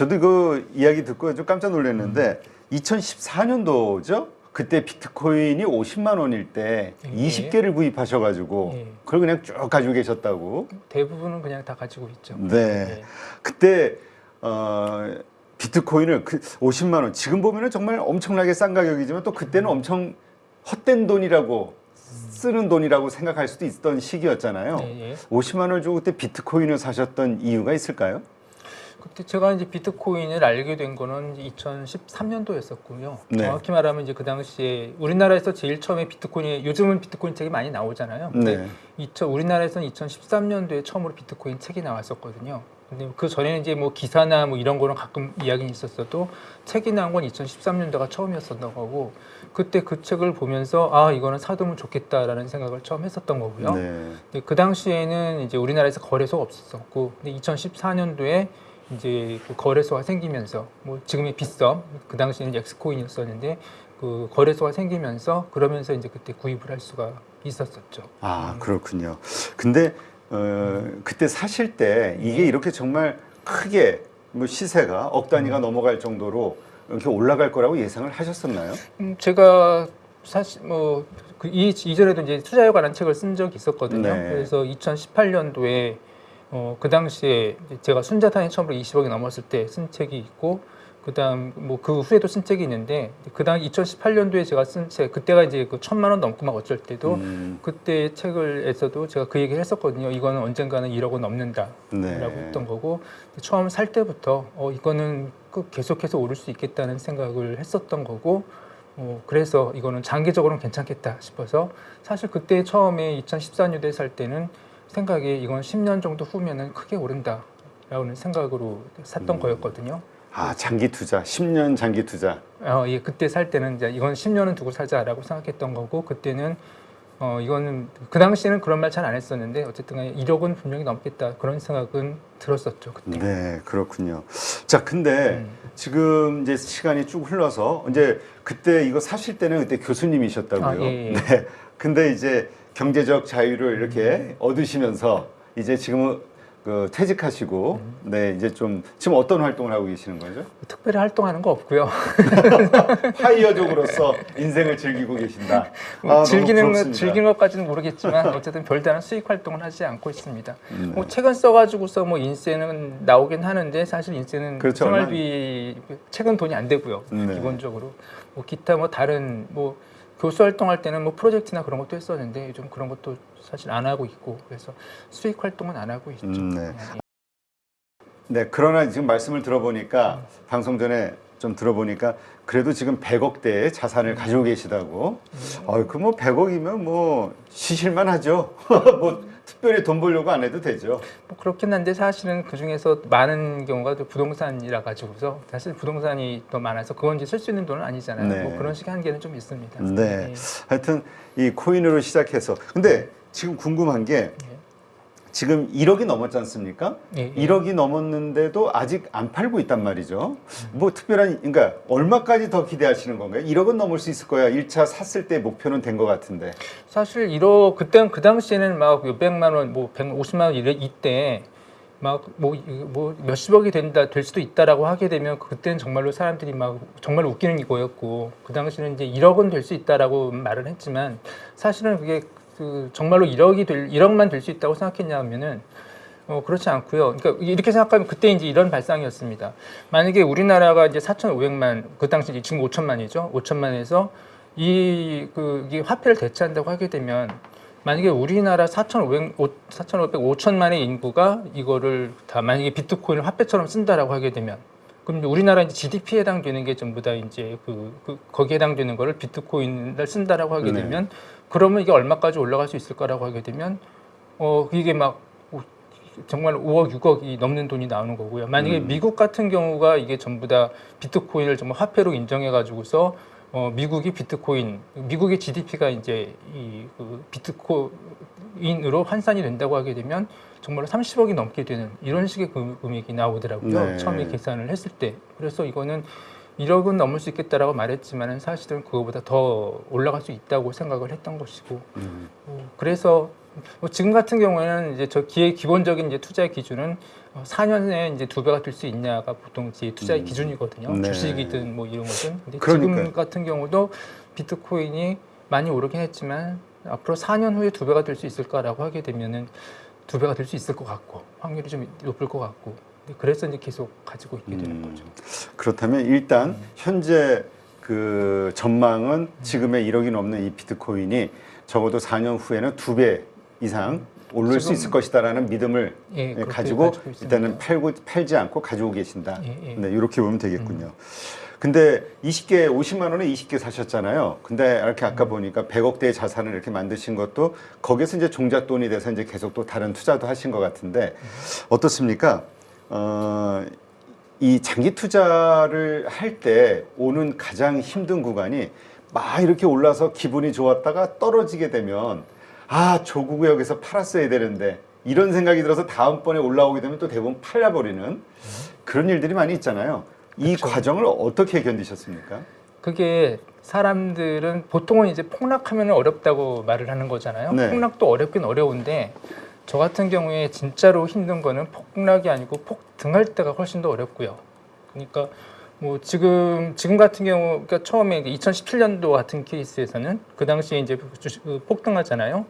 저도 그 이야기 듣고 좀 깜짝 놀랐는데 2014년도죠? 그때 비트코인이 50만 원일 때 예. 20개를 구입하셔가지고 예. 그걸 그냥 쭉 가지고 계셨다고. 대부분은 그냥 다 가지고 있죠. 네. 그때 어, 비트코인을 그 50만 원 지금 보면은 정말 엄청나게 싼 가격이지만 또 그때는 엄청 헛된 돈이라고 쓰는 돈이라고 생각할 수도 있던 시기였잖아요. 예, 예. 50만 원을 주고 그때 비트코인을 사셨던 이유가 있을까요? 그때 제가 이제 비트코인을 알게 된 거는 2013년도였었고요. 네. 정확히 말하면 이제 그 당시에 우리나라에서 제일 처음에 비트코인이 요즘은 비트코인 책이 많이 나오잖아요. 네. 2000, 우리나라에서는 2013년도에 처음으로 비트코인 책이 나왔었거든요. 근데 그 전에는 이제 뭐 기사나 뭐 이런 거는 가끔 이야기는 있었어도 책이 나온 건 2013년도가 처음이었었던 거고 그때 그 책을 보면서 아 이거는 사두면 좋겠다라는 생각을 처음 했었던 거고요. 네. 근데 그 당시에는 이제 우리나라에서 거래소가 없었고, 근데 2014년도에 이제 그 거래소가 생기면서 뭐 지금의 빗썸, 그 당시에는 엑스코인이었었는데 그 거래소가 생기면서 그러면서 이제 그때 구입을 할 수가 있었었죠. 아 그렇군요. 근데 어, 그때 사실 때 이게 이렇게 정말 크게 뭐 시세가 억 단위가 넘어갈 정도로 이렇게 올라갈 거라고 예상을 하셨었나요? 음, 제가 사실 뭐이 이전에도 이제 투자에 관한 책을 쓴 적이 있었거든요. 네. 그래서 2018년도에 어, 그 당시에 제가 순자산이 처음으로 20억이 넘었을 때 쓴 책이 있고 그다음 뭐 그 후에도 쓴 책이 있는데 그다음 2018년도에 제가 쓴책 그때가 이제 그 천만 원 넘고 막 어쩔 때도 음, 그때 책을에서도 제가 그 얘기를 했었거든요. 이거는 언젠가는 1억은 넘는다라고 네. 했던 거고 처음 살 때부터 어 이거는 그 계속해서 오를 수 있겠다는 생각을 했었던 거고 어 그래서 이거는 장기적으로는 괜찮겠다 싶어서 사실 그때 처음에 2014년도에 살 때는 생각에 이건 10년 정도 후면은 크게 오른다라는 생각으로 샀던 음. 거였거든요. 아 장기 투자, 10년 장기 투자. 어, 예, 그때 살 때는 이제 이건 10년은 두고 살자라고 생각했던 거고 그때는 어 이거는 그 당시에는 그런 말 잘 안 했었는데 어쨌든 간에 1억은 분명히 넘겠다 그런 생각은 들었었죠 그때. 네, 그렇군요. 자, 근데 음. 지금 이제 시간이 쭉 흘러서 이제 그때 이거 사실 때는 그때 교수님이셨다고요. 아, 예, 예. 네. 근데 이제 경제적 자유를 이렇게 얻으시면서 이제 지금은 그 퇴직하시고 음. 네, 이제 좀 지금 어떤 활동을 하고 계시는 거죠? 특별히 활동하는 거 없고요. 파이어족으로서 인생을 즐기고 계신다. 아, 너무 즐기는 것. 즐긴 것까지는 모르겠지만 어쨌든 별다른 수익 활동은 하지 않고 있습니다. 음, 뭐 책은 써가지고서 뭐 인세는 나오긴 하는데 사실 인세는 그렇죠. 생활비 책은 돈이 안 되고요. 네. 기본적으로 뭐 기타 뭐 다른 뭐 교수 활동할 때는 뭐 프로젝트나 그런 것도 했었는데 요즘 그런 것도 사실 안 하고 있고 그래서 수익 활동은 안 하고 있죠. 음, 네. 예. 네, 그러나 지금 말씀을 들어보니까 방송 전에 좀 들어보니까 그래도 지금 100억대의 자산을 가지고 계시다고. 어, 그뭐 100억이면 뭐 시실만 하죠. 뭐 특별히 돈 벌려고 안 해도 되죠. 뭐 그렇긴 한데 사실은 그 중에서 많은 경우가 또 부동산이라 가지고서 사실 부동산이 더 많아서 그건 이제 쓸 수 있는 돈은 아니잖아요. 네. 뭐 그런 식의 한계는 좀 있습니다. 네. 예. 하여튼 이 코인으로 시작해서 근데 지금 궁금한 게 지금 1억이 넘었지 않습니까? 예, 예. 1억이 넘었는데도 아직 안 팔고 있단 말이죠. 뭐 특별한 그러니까 얼마까지 더 기대하시는 건가요? 1억은 넘을 수 있을 거야. 1차 샀을 때 목표는 된 것 같은데. 사실 1억 그때 그 당시에는 막 몇백만 원, 뭐 150만 원 이래 이때 막뭐 뭐 몇십억이 된다 될 수도 있다라고 하게 되면 그때는 정말로 사람들이 막 정말 웃기는 이거였고 그 당시에는 이제 1억은 될 수 있다라고 말을 했지만 사실은 그게 그 정말로 1억이 될 1억만 될 수 있다고 생각했냐면은 어, 그렇지 않고요. 그러니까 이렇게 생각하면 그때 이제 이런 발상이었습니다. 만약에 우리나라가 이제 4,500만, 그 당시 지금 5천만이죠. 5천만에서 이, 그, 이 화폐를 대체한다고 하게 되면 만약에 우리나라 4,500, 4,500, 5천만의 인구가 이거를 다 만약에 비트코인을 화폐처럼 쓴다라고 하게 되면 그럼 우리나라 이제 GDP에 해당되는 게 전부 다 이제 그, 그 거기에 해당되는 거를 비트코인을 쓴다라고 하게 네. 되면 그러면 이게 얼마까지 올라갈 수 있을 거라고 하게 되면 어 이게 막 오- 정말 5억, 6억이 넘는 돈이 나오는 거고요. 만약에 음. 미국 같은 경우가 이게 전부 다 비트코인을 정말 화폐로 인정해 가지고서 어 미국이 비트코인, 미국의 GDP가 이제 이 그 비트코인으로 환산이 된다고 하게 되면 정말로 30억이 넘게 되는 이런 식의 금- 금액이 나오더라고요. 네. 처음에 계산을 했을 때. 그래서 이거는 1억은 넘을 수 있겠다라고 말했지만은 사실은 그거보다 더 올라갈 수 있다고 생각을 했던 것이고 음. 어, 그래서 뭐 지금 같은 경우에는 이제 저 기의 기본적인 이제 투자의 기준은 어, 4년에 이제 두 배가 될 수 있냐가 보통 이제 투자의 음. 기준이거든요. 네. 주식이든 뭐 이런 것은. 근데 그러니까요. 지금 같은 경우도 비트코인이 많이 오르긴 했지만 앞으로 4년 후에 두 배가 될 수 있을까라고 하게 되면은 두 배가 될 수 있을 것 같고 확률이 좀 높을 것 같고. 그래서 이제 계속 가지고 있게 되는 음, 거죠. 그렇다면 일단 음. 현재 그 전망은 지금의 1억이 넘는 이 비트코인이 적어도 4년 후에는 두 배 이상 오를 수 있을 것이다라는 믿음을 예, 예, 가지고 있습니다. 일단은 팔고 팔지 않고 가지고 계신다. 예, 예. 네, 이렇게 보면 되겠군요. 근데 20개 50만 원에 20개 사셨잖아요. 근데 이렇게 아까 음. 보니까 100억대의 자산을 이렇게 만드신 것도 거기서 이제 종잣돈이 돼서 이제 계속 또 다른 투자도 하신 것 같은데 어떻습니까? 어, 이 장기 투자를 할 때 오는 가장 힘든 구간이 막 이렇게 올라서 기분이 좋았다가 떨어지게 되면 아 조국구역에서 팔았어야 되는데 이런 생각이 들어서 다음번에 올라오게 되면 또 대부분 팔려버리는 그런 일들이 많이 있잖아요. 이 그쵸. 과정을 어떻게 견디셨습니까? 그게 사람들은 보통은 이제 폭락하면 어렵다고 말을 하는 거잖아요. 네. 폭락도 어렵긴 어려운데 저 같은 경우에 진짜로 힘든 거는 폭락이 아니고 폭등할 때가 훨씬 더 어렵고요. 그러니까 뭐 지금 지금 같은 경우 그러니까 처음에 2017년도 같은 케이스에서는 그 당시에 이제 주식- 그 폭등하잖아요.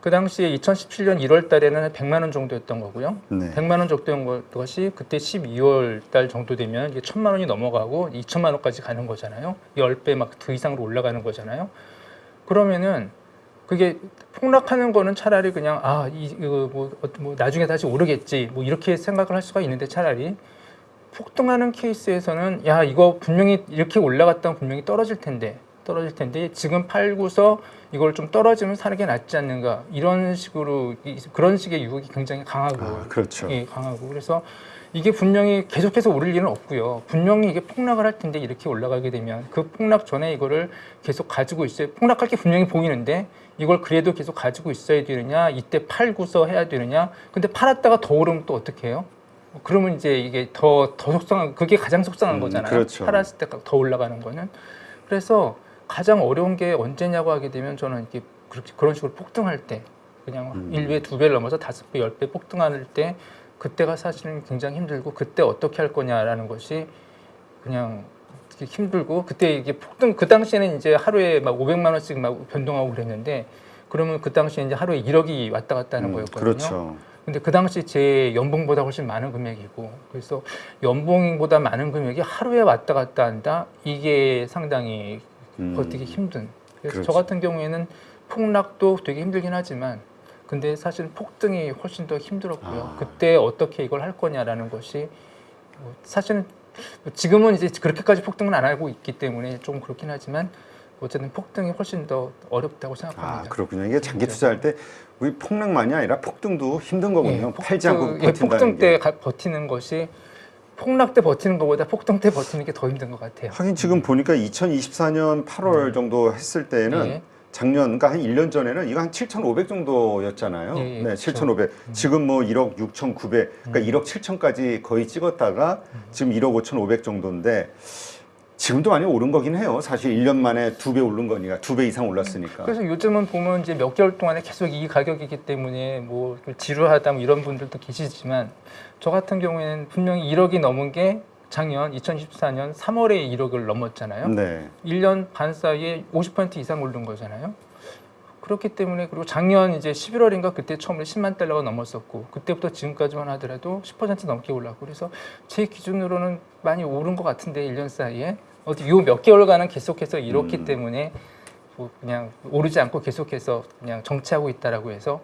그 당시에 2017년 1월 달에는 100만 원 정도였던 거고요. 네. 100만 원 정도인 것- 것이 그때 12월 달 정도 되면 이게 1000만 원이 넘어가고 2천만 원까지 가는 거잖아요. 10배 막그 이상으로 올라가는 거잖아요. 그러면은 그게 폭락하는 거는 차라리 그냥 아, 이, 이거 뭐, 어, 뭐 나중에 다시 오르겠지 뭐 이렇게 생각을 할 수가 있는데 차라리 폭등하는 케이스에서는 야, 이거 분명히 이렇게 올라갔다면 분명히 떨어질 텐데 떨어질 텐데 지금 팔고서 이걸 좀 떨어지면 사는 게 낫지 않는가 이런 식으로 이- 그런 식의 유혹이 굉장히 강하고 아, 그렇죠. 예, 강하고 그래서 이게 분명히 계속해서 오를 일은 없고요. 분명히 이게 폭락을 할 텐데 이렇게 올라가게 되면 그 폭락 전에 이거를 계속 가지고 있어요. 폭락할 게 분명히 보이는데 이걸 그래도 계속 가지고 있어야 되느냐, 이때 팔고서 해야 되느냐. 근데 팔았다가 더 오르면 또 어떻게 해요? 그러면 이제 이게 더, 더 속상한, 그게 가장 속상한 음, 거잖아요. 그렇죠. 팔았을 때 더 올라가는 거는. 그래서 가장 어려운 게 언제냐고 하게 되면 저는 이렇게 그렇게 그런 식으로 폭등할 때 그냥 음. 일 1배, 두 배를 넘어서 다섯 배, 열 배 폭등할 때 그때가 사실은 굉장히 힘들고 그때 어떻게 할 거냐라는 것이 그냥 힘들고 그때 이게 폭등 그 당시에는 이제 하루에 막 500만 원씩 막 변동하고 그랬는데 그러면 그 당시에 이제 하루에 1억이 왔다 갔다 하는 음, 거였거든요. 그렇죠. 근데 그 당시 제 연봉보다 훨씬 많은 금액이고 그래서 연봉보다 많은 금액이 하루에 왔다 갔다 한다 이게 상당히 음. 버티기 힘든 그래서 그렇죠. 저 같은 경우에는 폭락도 되게 힘들긴 하지만 근데 사실은 폭등이 훨씬 더 힘들었고요 아. 그때 어떻게 이걸 할 거냐라는 것이 뭐 사실은 지금은 이제 그렇게까지 폭등은 안 하고 있기 때문에 좀 그렇긴 하지만 어쨌든 폭등이 훨씬 더 어렵다고 아, 생각합니다. 그렇군요. 이게 장기 투자할 때 우리 폭락만이 아니라 폭등도 힘든 거군요. 예, 팔지 않고 폭등, 예, 버틴다는 폭등 게. 때 가- 버티는 것이 폭락 때 버티는 것보다 폭등 때 버티는 게 더 힘든 것 같아요. 하긴 지금 보니까 2024년 8월 정도 했을 때는 예. 작년 그러니까 한 1년 전에는 이거 한 7,500 정도였잖아요. 예, 예, 네, 그렇죠. 7,500. 지금 뭐 1억 6,900. 그러니까 1억 7천까지 거의 찍었다가 지금 1억 5,500 정도인데 지금도 많이 오른 거긴 해요. 사실 1년 만에 두 배 오른 거니까 두 배 이상 올랐으니까. 그래서 요즘은 보면 이제 몇 개월 동안에 계속 이 가격이기 때문에 뭐 지루하다 뭐 이런 분들도 계시지만 저 같은 경우에는 분명히 1억이 넘은 게 작년 2024년 3월에 1억을 넘었잖아요. 네. 1년 반 사이에 50% 이상 오른 거잖아요. 그렇기 때문에 그리고 작년 이제 11월인가 그때 처음에 10만 달러가 넘었었고 그때부터 지금까지만 하더라도 10% 넘게 올랐고 그래서 제 기준으로는 많이 오른 것 같은데 1년 사이에 어디 요몇 개월간은 계속해서 이렇기 음. 때문에 뭐 그냥 오르지 않고 계속해서 그냥 정체하고 있다라고 해서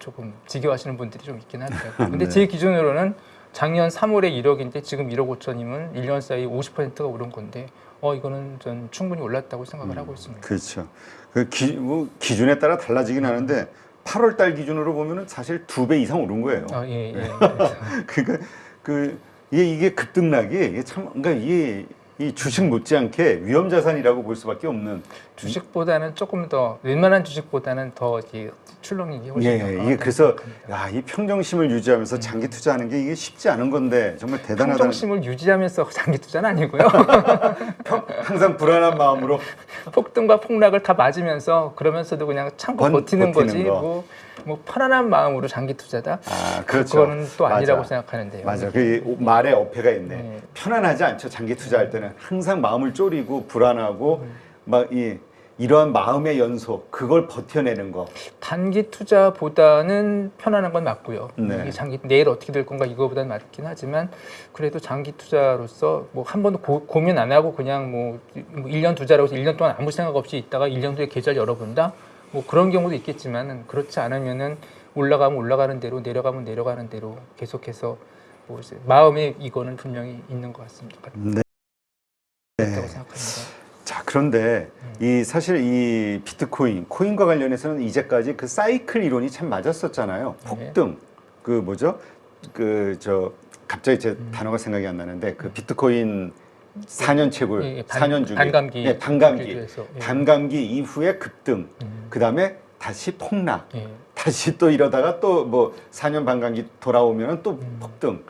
조금 지겨워하시는 분들이 좀 있긴 하더라고요. 근데 네. 제 기준으로는 작년 3월에 1억인데 지금 1억 5천이면 1년 사이 50%가 오른 건데 어 이거는 전 충분히 올랐다고 생각을 하고 있습니다. 그렇죠. 그 기, 뭐 기준에 따라 달라지긴 하는데 8월 달 기준으로 보면은 사실 두 배 이상 오른 거예요. 아, 예, 예. 네. 그러니까 그 이게 이게 급등락이 이게 참 그러니까 이게 이 주식 못지않게 위험 자산이라고 볼 수밖에 없는 주식보다는 조금 더 웬만한 주식보다는 더 이게 출렁이기 훨씬 예, 더 예, 이게 그래서. 야, 이 평정심을 유지하면서 장기 투자하는 게 이게 쉽지 않은 건데 정말 대단하다. 평정심을 유지하면서 장기 투자는 아니고요. 항상 불안한 마음으로 폭등과 폭락을 다 맞으면서 그러면서도 그냥 참고 번- 버티는, 버티는 거지. 거. 뭐 뭐 편안한 마음으로 장기 투자다. 아, 그렇죠. 그거는 또 아니라고 맞아. 생각하는데요. 맞아. 그 말에 어폐가 있네. 네. 편안하지 않죠. 장기 투자할 때는 항상 마음을 졸이고 불안하고 음. 막이 이러한 마음의 연속 그걸 버텨내는 거. 단기 투자보다는 편안한 건 맞고요. 네. 이게 장기 내일 어떻게 될 건가 이거보다는 맞긴 하지만 그래도 장기 투자로서 뭐 한 번도 고, 고민 안 하고 그냥 뭐 1년 투자라고 해서 1년 동안 아무 생각 없이 있다가 1년 후에 계좌를 열어본다. 뭐 그런 경우도 있겠지만은 그렇지 않으면은 올라가면 올라가는 대로 내려가면 내려가는 대로 계속해서 뭐 마음에 이거는 분명히 있는 것 같습니다. 네. 같다고 생각합니다. 자 그런데 음. 이 사실 이 비트코인 코인과 관련해서는 이제까지 그 사이클 이론이 참 맞았었잖아요. 네. 폭등 그 뭐죠? 그 저 갑자기 제 단어가 생각이 안 나는데 그 비트코인 4년 채굴, 음. 예, 예, 반- 4년 주기, 반감기 예, 반감기, 주기에서, 예. 반감기 이후에 급등, 음. 그 다음에 다시 폭락, 예. 다시 또 이러다가 또 뭐 4년 반감기 돌아오면 또 음. 폭등.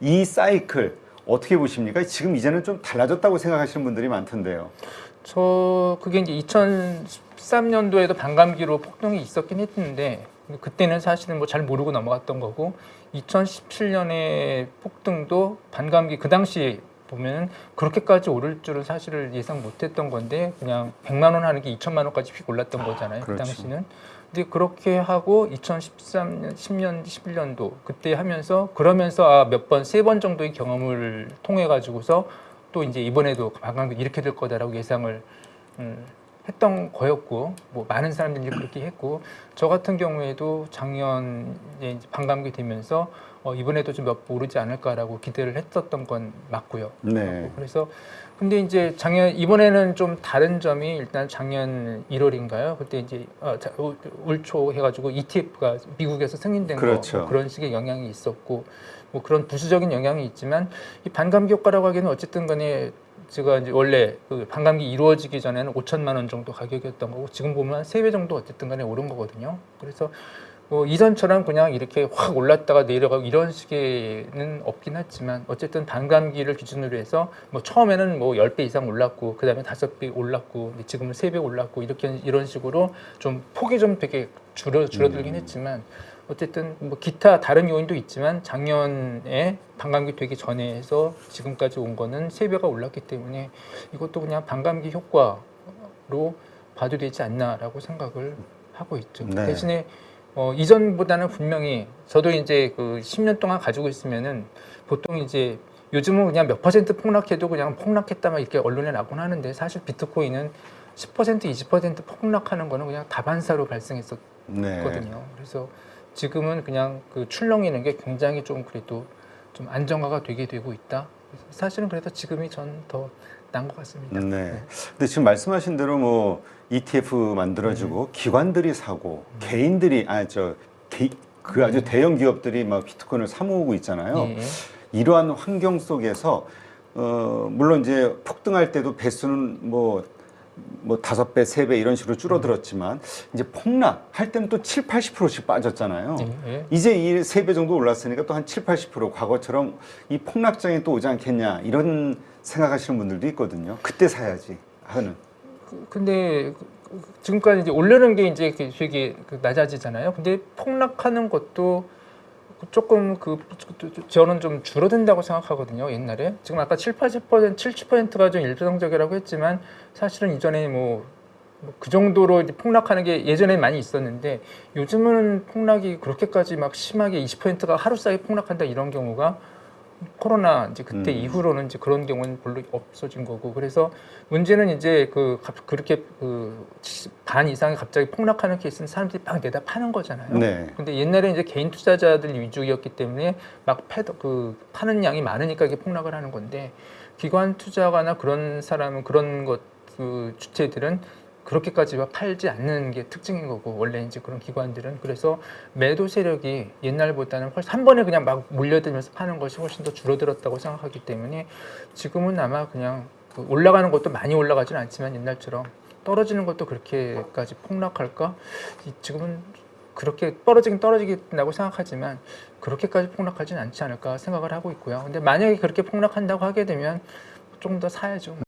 이 사이클 어떻게 보십니까? 지금 이제는 좀 달라졌다고 생각하시는 분들이 많던데요. 저 그게 이제 2013년도에도 반감기로 폭등이 있었긴 했는데 그때는 사실은 뭐 잘 모르고 넘어갔던 거고 2017년에 폭등도 반감기 그 당시 보면 그렇게까지 오를 줄은 사실을 예상 못했던 건데 그냥 100만 원 하는 게 2천만 원까지 휙 올랐던 거잖아요. 그 그렇죠. 당시는. 근데 그렇게 하고 2013년, 10년, 11년도 그때 하면서 그러면서 아, 몇 번, 세 번 정도의 경험을 통해 가지고서 또 이제 이번에도 반감기 이렇게 될 거다라고 예상을 음, 했던 거였고 뭐 많은 사람들이 그렇게 했고 저 같은 경우에도 작년에 이제 반감기 되면서 어, 이번에도 좀몇번 오르지 않을까라고 기대를 했었던 건 맞고요. 네. 그래서 근데 이제 작년 이번에는 좀 다른 점이 일단 작년 1월인가요? 그때 이제 어, 올초 해가지고 ETF가 미국에서 승인된 그렇죠. 거 뭐 그런 식의 영향이 있었고 뭐 그런 부수적인 영향이 있지만 이 반감기 효과라고 하기에는 어쨌든 간에 제가 이제 원래 그 반감기 이루어지기 전에는 5천만 원 정도 가격이었던 거고 지금 보면 세 배 정도 어쨌든 간에 오른 거거든요. 그래서 뭐 이전처럼 그냥 이렇게 확 올랐다가 내려가고 이런 식의는 없긴 했지만 어쨌든 반감기를 기준으로 해서 뭐 처음에는 뭐 10배 이상 올랐고 그다음에 5배 올랐고 근데 지금은 3배 올랐고 이렇게 이런 식으로 좀 폭이 좀 되게 줄어 줄어들긴 음. 했지만 어쨌든 뭐 기타 다른 요인도 있지만 작년에 반감기 되기 전에 해서 지금까지 온 거는 3배가 올랐기 때문에 이것도 그냥 반감기 효과로 봐도 되지 않나라고 생각을 하고 있죠. 네. 대신에 어, 이전보다는 분명히 저도 이제 그 10년 동안 가지고 있으면은 보통 이제 요즘은 그냥 몇 퍼센트 폭락해도 그냥 폭락했다만 이렇게 언론에 나곤 하는데 사실 비트코인은 10% 20% 폭락하는 거는 그냥 다반사로 발생했었거든요. 네. 그래서 지금은 그냥 그 출렁이는 게 굉장히 좀 그래도 좀 안정화가 되게 되고 있다. 그래서 사실은 그래도 지금이 전더 나은 것 같습니다. 네. 근데 지금 말씀하신 대로 뭐 ETF 만들어주고 기관들이 사고 개인들이 아 저 그 아주 대형 기업들이 막 비트코인을 사모으고 있잖아요. 예. 이러한 환경 속에서 어 물론 이제 폭등할 때도 배수는 뭐 뭐 다섯 배, 세 배 이런 식으로 줄어들었지만 이제 폭락 할 때는 또 7, 80%씩 빠졌잖아요. 예. 예. 이제 이 세 배 정도 올랐으니까 또 한 7, 80% 과거처럼 이 폭락장이 또 오지 않겠냐 이런 생각하시는 분들도 있거든요. 그때 사야지 하는. 그- 근데 지금까지 이제 오르는 게 이제 되게 그 낮아지잖아요. 근데 폭락하는 것도 조금 그 저는 좀 줄어든다고 생각하거든요. 옛날에 지금 아까 7, 80% 70%가 좀 일정적이라고 했지만 사실은 이전에 뭐 그 정도로 폭락하는 게 예전에 많이 있었는데 요즘은 폭락이 그렇게까지 막 심하게 20%가 하루 사이 폭락한다 이런 경우가 코로나 이제 그때 음. 이후로는 이제 그런 경우는 별로 없어진 거고 그래서 문제는 이제 그 갑- 그렇게 그 반 이상이 갑자기 폭락하는 케이스는 사람들이 막 내다 파는 거잖아요. 네. 근데 옛날에 이제 개인 투자자들 위주였기 때문에 막 패, 그 파는 양이 많으니까 이게 폭락을 하는 건데 기관 투자가나 그런 사람은 그런 것 그 주체들은 그렇게까지 막 팔지 않는 게 특징인 거고 원래 이제 그런 기관들은 그래서 매도 세력이 옛날보다는 훨씬 한 번에 그냥 막 몰려들면서 파는 것이 훨씬 더 줄어들었다고 생각하기 때문에 지금은 아마 그냥 그 올라가는 것도 많이 올라가지는 않지만 옛날처럼 떨어지는 것도 그렇게까지 폭락할까? 이- 지금은 그렇게 떨어지긴 떨어지겠다고 생각하지만 그렇게까지 폭락하지는 않지 않을까 생각을 하고 있고요. 근데 만약에 그렇게 폭락한다고 하게 되면 조금 더 사야죠.